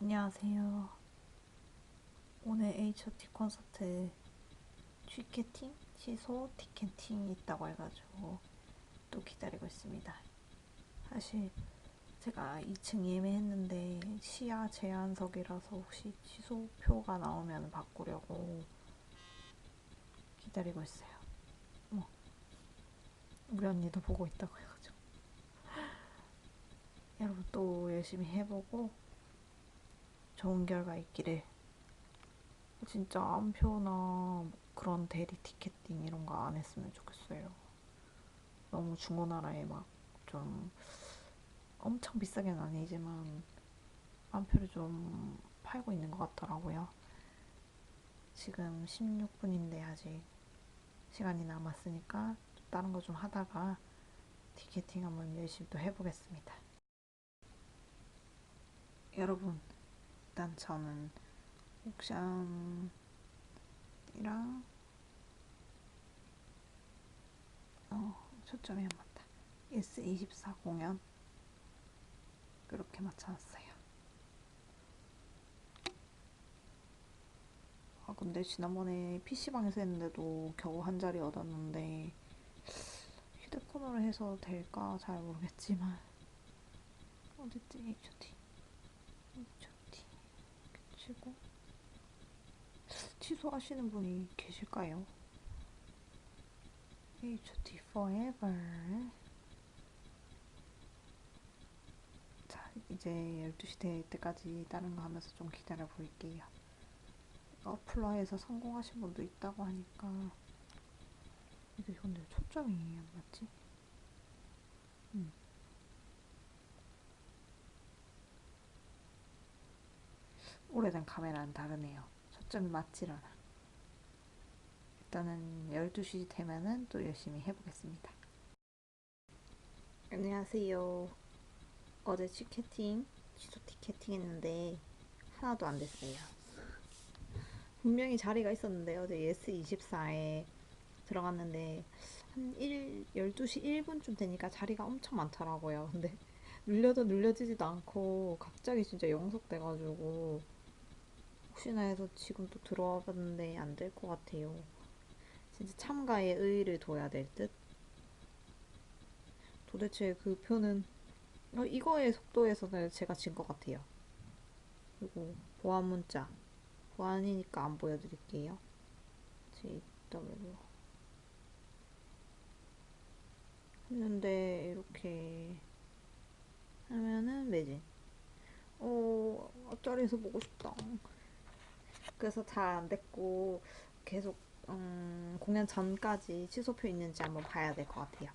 안녕하세요. 오늘 H.O.T 콘서트 취캐팅? 취소 티켓팅이 있다고 해가지고 또 기다리고 있습니다. 사실 제가 2층 예매했는데 시야 제한석이라서 혹시 취소표가 나오면 바꾸려고 기다리고 있어요. 뭐 우리 언니도 보고 있다고 해가지고 여러분 또 열심히 해보고 좋은 결과 있기를 진짜 암표나 그런 대리 티켓팅 이런 거 안 했으면 좋겠어요. 너무 중고나라에 막 좀 엄청 비싸게는 아니지만 암표를 좀 팔고 있는 것 같더라고요. 지금 16분인데 아직 시간이 남았으니까 다른 거 좀 하다가 티켓팅 한번 열심히 또 해보겠습니다. 여러분 일단 저는 옥션이랑 어 초점이 안 맞다 S24 공연 그렇게 맞춰놨어요. 아 근데 지난번에 PC방에서 했는데도 겨우 한 자리 얻었는데 휴대폰으로 해서 될까 잘 모르겠지만 어딨지 HOT HOT 치고 취소하시는 분이 계실까요? HOT Forever 자 이제 12시 될 때까지 다른 거 하면서 좀 기다려 볼게요 어플라에서 성공하신 분도 있다고 하니까 이게 근데 초점이 안 맞지? 음. 오래된 카메라는 다르네요. 초점이 맞질 않아. 일단은 12시 되면은 또 열심히 해보겠습니다. 안녕하세요. 어제 티켓팅, 취소 티켓팅 했는데 하나도 안 됐어요. 분명히 자리가 있었는데 어제 예스24에 들어갔는데 한 1, 12시 1분쯤 되니까 자리가 엄청 많더라고요. 근데 눌려도 눌려지지도 않고 갑자기 진짜 영속돼가지고 혹시나 해서 지금 또 들어와 봤는데 안 될 것 같아요. 진짜 참가에 의의를 둬야 될 듯? 도대체 그 표는 어, 이거의 속도에서는 제가 진 것 같아요. 그리고 보안 문자 보안이니까 안 보여드릴게요. JW 했는데 이렇게 하면은 매진. 어 앞자리에서 보고 싶다. 그래서 잘 안 됐고 계속 음, 공연 전까지 취소표 있는지 한번 봐야 될 것 같아요.